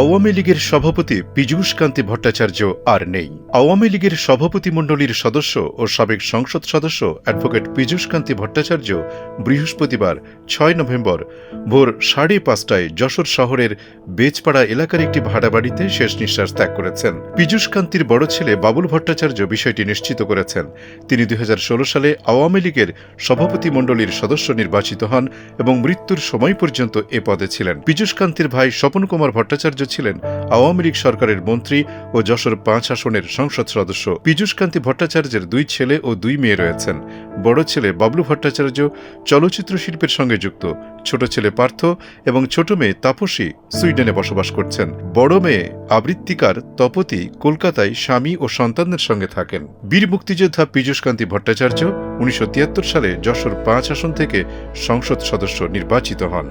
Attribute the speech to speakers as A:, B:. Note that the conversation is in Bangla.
A: আওয়ামী লীগের সভাপতি পীযূষ কান্তি ভট্টাচার্য আর নেই। আওয়ামী লীগের সভাপতিমণ্ডলীর সদস্য ও সাবেক সংসদ সদস্য অ্যাডভোকেট পীযূষ কান্তি ভট্টাচার্য বৃহস্পতিবার ছয় নভেম্বর ভোর সাড়ে পাঁচটায় যশোর শহরের বেজপাড়া এলাকার একটি ভাড়া বাড়িতে শেষ নিঃশ্বাস ত্যাগ করেছেন। পীযূষ কান্তির বড় ছেলে বাবুল ভট্টাচার্য বিষয়টি নিশ্চিত করেছেন। তিনি দুই হাজার ষোলো সালে আওয়ামী লীগের সভাপতিমণ্ডলীর সদস্য নির্বাচিত হন এবং মৃত্যুর সময় পর্যন্ত এ পদে ছিলেন। পীযূষ কান্তির ভাই স্বপন কুমার ভট্টাচার্য ছিলেন আওয়ামী লীগ সরকারের মন্ত্রী ও যশোর পাঁচ আসনের সংসদ সদস্য পীযূষ কান্তি ভট্টাচার্যের দুই ছেলে ও দুই মেয়ে রয়েছেন। বড় ছেলে বাবলু ভট্টাচার্য চলচ্চিত্র শিল্পের সঙ্গে যুক্ত, ছোট ছেলে পার্থ এবং ছোট মেয়ে তাপসী সুইডেনে বসবাস করছেন। বড় মেয়ে আবৃত্তিকার তপতি কলকাতায় স্বামী ও সন্তানদের সঙ্গে থাকেন। বীর মুক্তিযোদ্ধা পীযূষ কান্তি ভট্টাচার্য উনিশশো তিয়াত্তর সালে যশোর পাঁচ আসন থেকে সংসদ সদস্য নির্বাচিত হন।